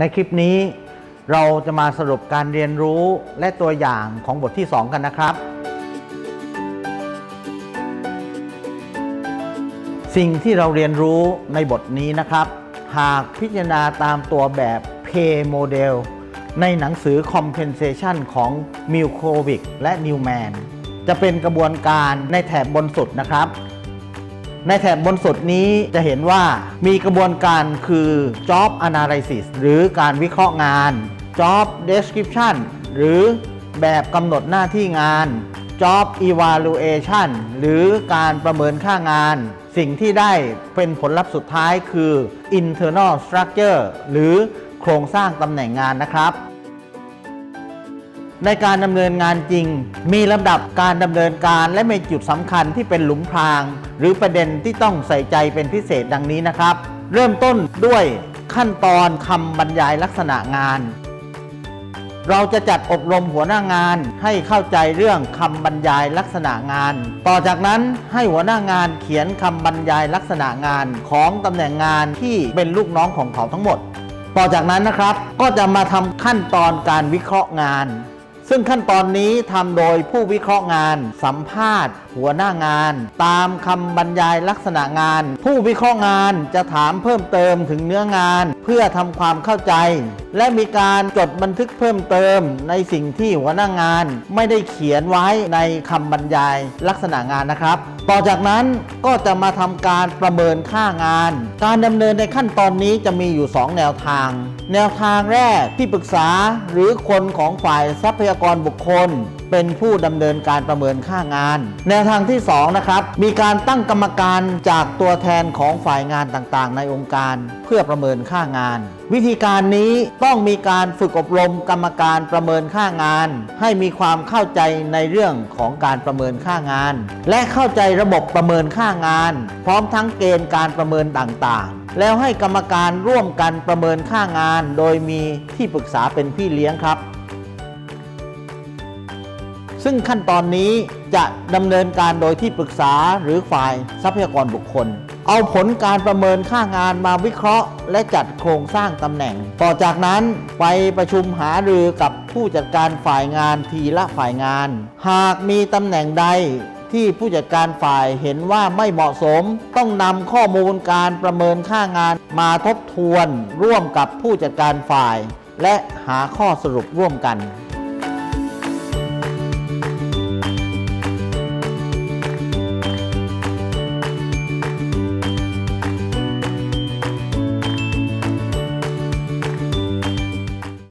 ในคลิปนี้เราจะมาสรุปการเรียนรู้และตัวอย่างของบทที่ 2 กันนะครับ สิ่งที่เราเรียนรู้ในบทนี้นะครับ หากพิจารณาตามตัวแบบ Pay Model ในหนังสือ Compensation ของ m i l k o v i c และ Newman จะเป็นกระบวนการในแถบบนสุดนะครับ ในแถบบนสุดนี้จะเห็นว่ามีกระบวนการคือ job analysis หรือการวิเคราะห์งาน job description หรือแบบกำหนดหน้าที่งาน job evaluation หรือการประเมินค่างาน สิ่งที่ได้เป็นผลลัพธ์สุดท้ายคือ internal structure หรือโครงสร้างตำแหน่งงานนะครับ ในการดำเนินงานจริง มีลำดับการดำเนินการและมีจุดสำคัญที่เป็นหลุมพราง หรือประเด็นที่ต้องใส่ใจเป็นพิเศษดังนี้นะครับ เริ่มต้นด้วยขั้นตอนคำบรรยายลักษณะงาน เราจะจัดอบรมหัวหน้างานให้เข้าใจเรื่องคำบรรยายลักษณะงาน ต่อจากนั้นให้หัวหน้างานเขียนคำบรรยายลักษณะงานของตำแหน่งงานที่เป็นลูกน้องของเขาทั้งหมด ต่อจากนั้นนะครับก็จะมาทำขั้นตอนการวิเคราะห์งาน ซึ่งขั้นตอนนี้ทำโดยผู้วิเคราะห์งาน สัมภาษณ์ หัวหน้างาน ตามคำบรรยายลักษณะงาน ผู้วิเคราะห์งานจะถามเพิ่มเติมถึงเนื้องาน เพื่อทำความเข้าใจ และมีการจดบันทึกเพิ่มเติมในสิ่งที่หัวหน้างาน ไม่ได้เขียนไว้ในคำบรรยายลักษณะงานนะครับ ต่อจากนั้นก็จะมาทำการประเมินค่างาน การดำเนินในขั้นตอนนี้จะมีอยู่ 2 แนวทาง แนวทางแรกที่ปรึกษาหรือคนของฝ่ายทรัพยากรบุคคล เป็นผู้ดำเนินการประเมินค่างาน แนวทางที่2นะครับมีการตั้งกรรมการจากตัวแทนของฝ่ายงานต่างๆ ในองค์การ เพื่อประเมินค่างาน วิธีการนี้ต้องมีการฝึกอบรมกรรมการประเมินค่างาน ให้มีความเข้าใจในเรื่องของการประเมินค่างาน และเข้าใจระบบประเมินค่างาน พร้อมทั้งเกณฑ์การประเมินต่างๆ แล้วให้กรรมการร่วมกันประเมินค่างาน โดยมีที่ปรึกษาเป็นพี่เลี้ยงครับ ซึ่งขั้นตอนนี้จะดำเนินการโดยที่ปรึกษาหรือฝ่ายทรัพยากรบุคคล เอาผลการประเมินค่างานมาวิเคราะห์ และจัดโครงสร้างตำแหน่ง ต่อจากนั้นไปประชุมหารือกับผู้จัดการฝ่ายงานทีละฝ่ายงาน หากมีตำแหน่งใดที่ผู้จัดการฝ่ายเห็นว่าไม่เหมาะสม ต้องนำข้อมูลการประเมินค่างานมาทบทวนร่วมกับผู้จัดการฝ่าย และหาข้อสรุปร่วมกัน